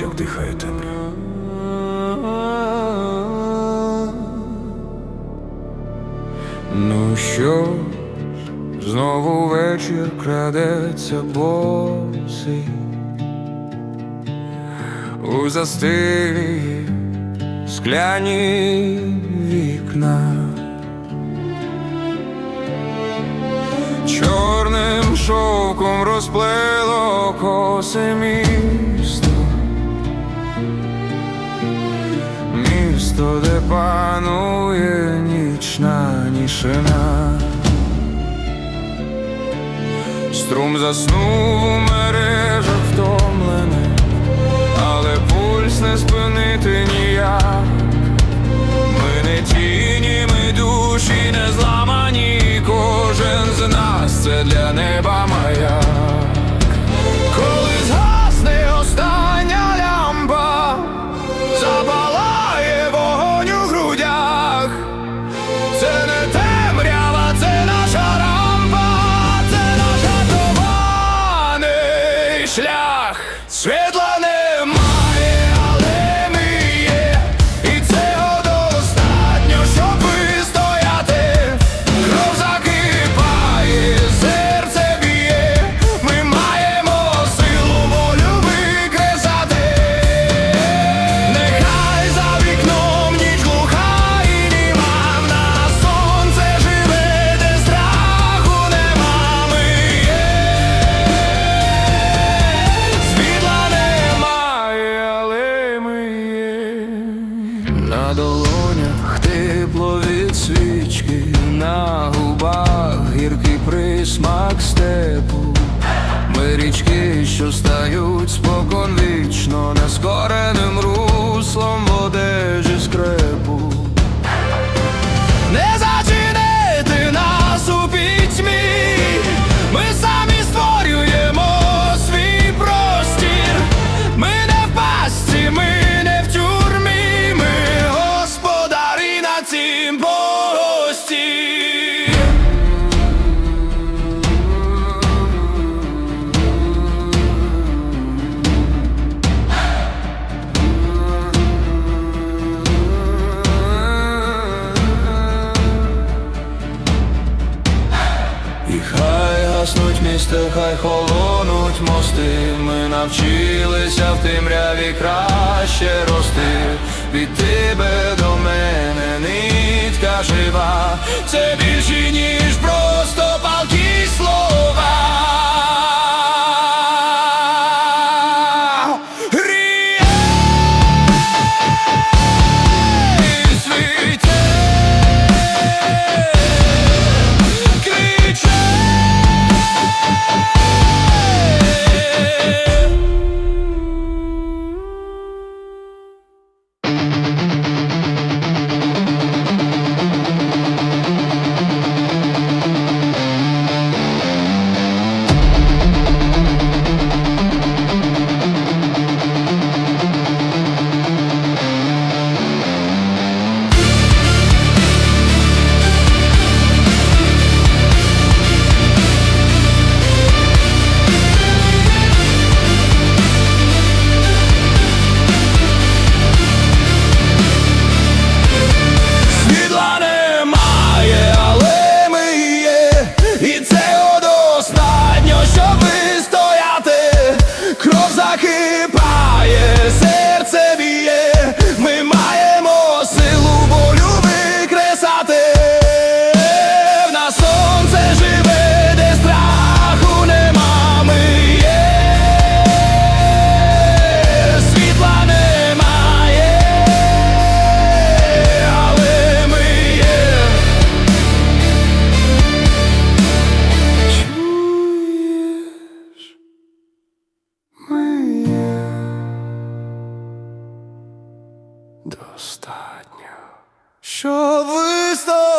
як дихає темрява. Ну що, знову вечір крадеться босий у застилі скляні вікна. Чорним шовком розплело косе місто, місто, де панує нічна нішина. Струм заснув у мережах втомлений, але пульс не спинити ніяк. Ми не тіні, ми душі не зламані, кожен з нас це для неба маяк. Долонях тепло від свічки, на губах гіркий присмак степу. Ми річки, що стають спокон міста, хай холонуть мости. Ми навчилися в темряві краще рости. Від тебе до мене нитка жива, це більше ніж I keep достатньо, що вистав.